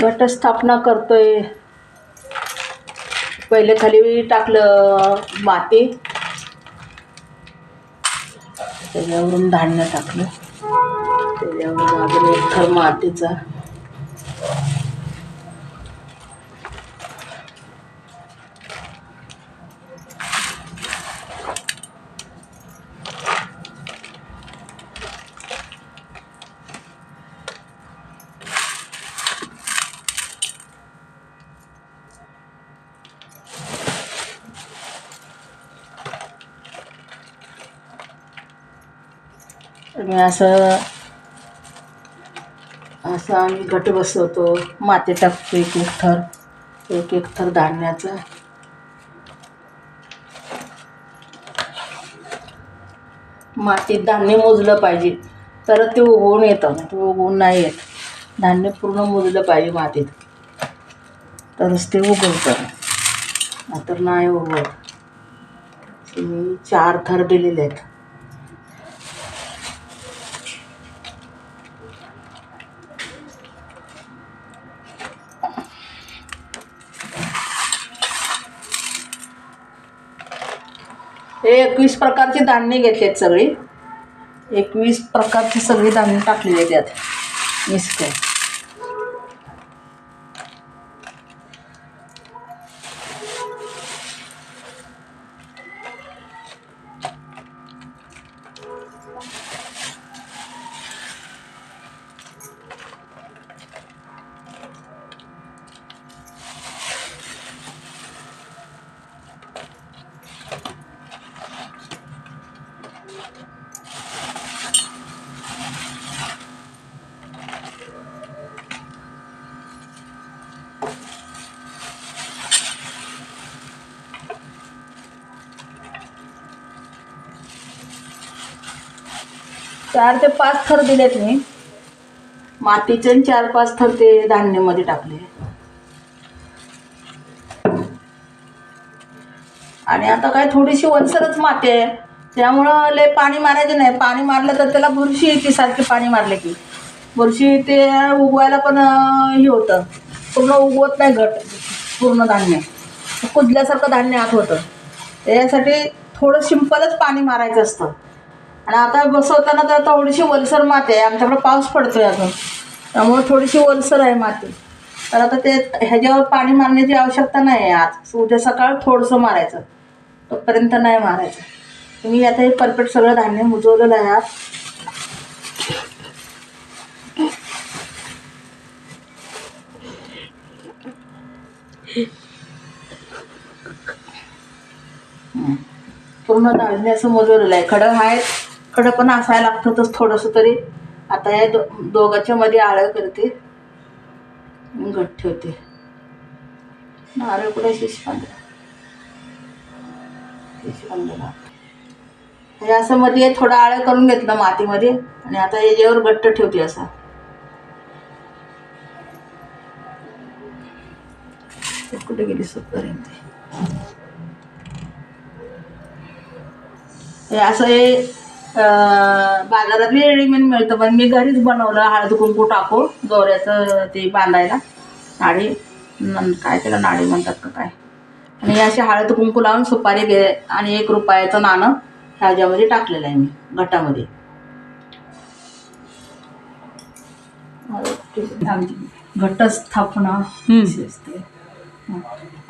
घटस्थापना करतोय. पहिले खाली टाकलं माती. त्याच्यावरून धान्य टाकलं. त्याच्यावरून अजून एक थर मातीचा. मी असं असं आम्ही घट बसवतो. माती टाकतो एक एक थर एक एक थर धान्याचं. मातीत धान्य मोजलं पाहिजे तर ते उगवून येतं. ते उगवून नाही येत. धान्य पूर्ण मोजलं पाहिजे मातीत. तरच ते उगवतं. नाहीतर नाही उगवत. मी चार थर दिलेले आहेत. हे एकवीस प्रकारची धान्य घेतलेत सगळी. एकवीस प्रकारची सगळी धान्य टाकलेली आहेत यात मिसळ. चार ते पाच थर दिलेत मी मातीचे आणि चार पाच थर ते धान्यामध्ये टाकले. आणि आता काय थोडीशी वलसरच माती आहे. त्यामुळं लय पाणी मारायचे नाही. पाणी मारलं तर त्याला बुरशी येते सारखी पाणी मारले की. बुरशी ते उगवायला पण हे होतं. पूर्ण उगवत नाही घट पूर्ण धान्य. कुदल्यासारखं धान्य आत होतं. त्याच्यासाठी थोडं सिंपलच पाणी मारायचं असतं. आणि आता बसवताना तर थोडीशी वलसर माती आहे. आमच्याकडे पाऊस पडतोय अजून. त्यामुळे थोडीशी वलसर आहे माती. तर आता ते ह्याच्यावर पाणी मारण्याची आवश्यकता नाही आहे आज. उद्या सकाळ थोडंसं मारायचं. तोपर्यंत नाही मारायचं. तुम्ही आता हे परफेक्ट सगळं धान्य मुजवलेलं आहे आज. पूर्ण धान्य असं मुजवलेलं आहे. खडं आहे कडकपणा पण असायला लागतातच थोडंसं तरी. आता या दो दोघांच्या मध्ये आळं करते. घट ठेवते. नारळ कुठे शिशपांदा हे म्हणजे असं मध्ये थोडं आळं करून घेतलं मातीमध्ये. आणि आता याच्यावर घट्ट ठेवते असा. कुठे गेली सुपर्यंत हे असं हे बाजारात रेडीमेड मिळतं. पण मी घरीच बनवलं हळद कुंकू टाकून दोऱ्याचं ते बांधायला. नाडी काय त्याला नाडी म्हणतात का काय? आणि असे हळद कुंकू लावून सुपारी घे आणि एक रुपयाचं नाणं ह्याच्यामध्ये टाकलेलं आहे मी घटामध्ये. घटस्थापना अशी असते.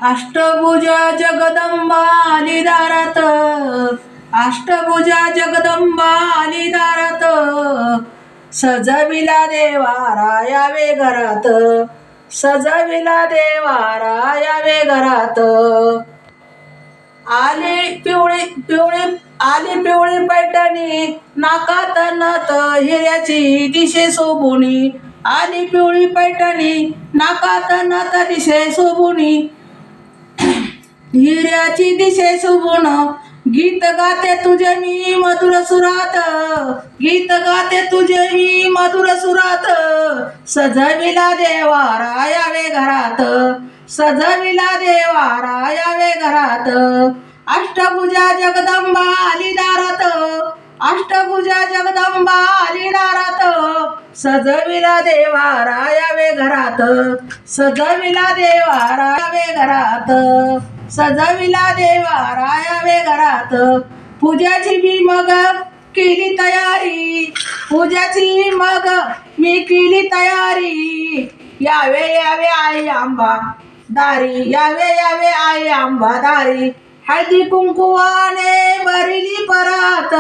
अष्टभुजा जगदंबा आली दारात अष्टभुजा जगदंबा आली दारात सजविला देवारा यावे घरात सजविला देवारा यावे घरात. आली पिवळी पिवळी आली पिवळी पैठणी नाकात नत हिऱ्याची दिशे सोबुनी आली पिवळी पैठणी नाकात नत दिशे सोबुनी हिऱ्याची दिशे सोबून गीत गाते तुझे मी मधुर सुरात. गीत गाते तुझे मी मधुर सुरात. सजविला देवारा यावे घरात. सजविला देवारा यावे घरात. अष्टभुजा जगदंबा आली दारात अष्टभुजा जगदंबा आली दारात सजविला देवा रायावे घरात. सजविला देवा रायावे घरात. सजविला देवा रायावे घरात. पूजाची मी मग केली तयारी. पूजाची मग मी केली तयारी. यावे यावे आई आंबा दारी. यावे यावे आई आंबा दारी. हळदी कुंकुवाने भरिली परात.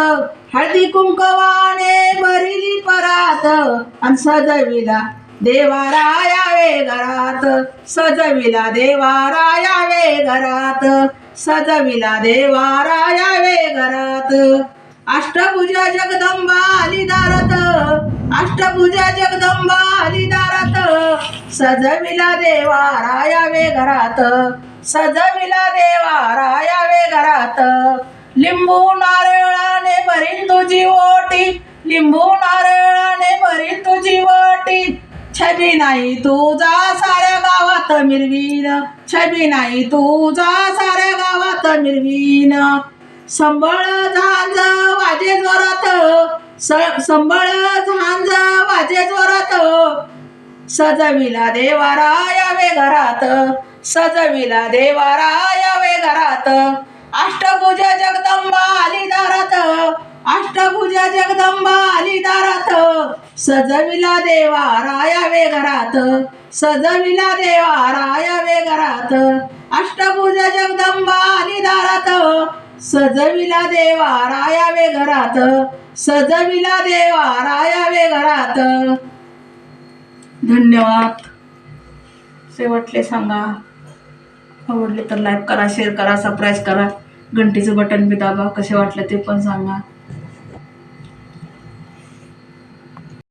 हळदी कुंकवाने भरिली परात. आणि सजविला देवारा यावे घरात सजविला देवारा यावे घरात सजविला देवारा यावे घरात. अष्टभुजा जगदंबा आली दारात अष्टभुजा जगदंबा आली दारात सजविला देवा रायावे घरात सजविला देवा रायावे घरात. लिंबू नारळाने भरील तुझी ओटी लिंबू नारळाने भरील तुझी ओटी छबी नाही तुझा साऱ्या गावात मिरवीन. छबी नाही तुझा साऱ्या गावात मिरवीन. संबळ झांज वाजे जोरात. स- संबळ झांज वाजे जोरात. सजविला देवारा यावे घरात. सजविला देवारा यावे घरात. अष्टभुज जगदंबा आली दारात. अष्टभुजा जगदंबा आली दारात सजविला देवारा यावे घरात. सजविला राया यावे घरात. अष्टभुजा जगदंबा आली दारात सजविला देवा रायावे घरात. सजविला देवा रायावे घरात. धन्यवाद. शेवटले सांगा. आवडले तर लाईक करा शेअर करा सबस्क्राईब करा. घंटीचं बटन बी दाबा कसे वाटलं ते पण सांगा.